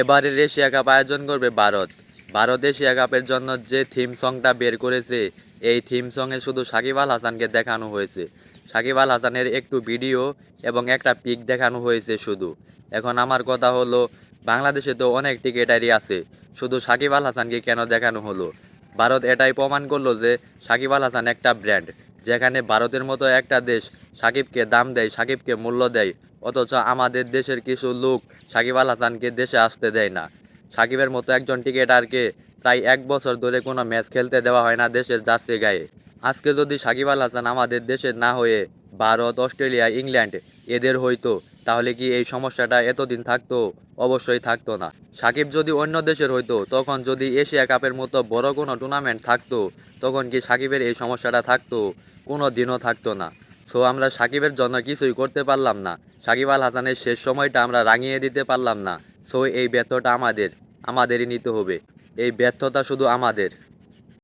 এবারের Asia cup আয়োজন করবে ভারত। ভারত এশিয়া কাপের জন্য যে থিম সংটা বের করেছে, এই থিম সঙ্গে শুধু সাকিব আল হাসানকে দেখানো হয়েছে। সাকিব আল হাসানের একটু ভিডিও এবং একটা পিক দেখানো হয়েছে শুধু। এখন আমার কথা হলো, বাংলাদেশে তো অনেক টিকেটারই আছে, শুধু সাকিব আল হাসানকে কেন দেখানো হলো? ভারত এটাই প্রমাণ করল যে সাকিব আল হাসান একটা ব্র্যান্ড যেখানে ভারতের মতো একটা দেশ সাকিবকে দাম দেয়, সাকিবকে মূল্য দেয়, অথচ আমাদের দেশের কিছু লোক সাকিব আল হাসানকে দেশে আসতে দেয় না। সাকিবের মতো একজন ক্রিকেটারকে প্রায় এক বছর ধরে কোনো ম্যাচ খেলতে দেওয়া হয় না দেশের জার্সি গায়ে। আজকে যদি সাকিব আল হাসান আমাদের দেশের না হয়ে ভারত, অস্ট্রেলিয়া, ইংল্যান্ড এদের হইতো, তাহলে কি এই সমস্যাটা এতদিন থাকতো? অবশ্যই থাকতো না। সাকিব যদি অন্য দেশের হইতো, তখন যদি এশিয়া কাপের মতো বড় কোনো টুর্নামেন্ট থাকতো, তখন কি সাকিবের এই সমস্যাটা থাকতো? কোনো দিনও থাকতো না। সো আমরা সাকিবের জন্য কিছুই করতে পারলাম না। সাকিব আল হাসানের শেষ সময়টা আমরা রাঙিয়ে দিতে পারলাম না। সো এই ব্যর্থটা আমাদের, আমাদেরই নিতে হবে। এই ব্যর্থতা শুধু আমাদের।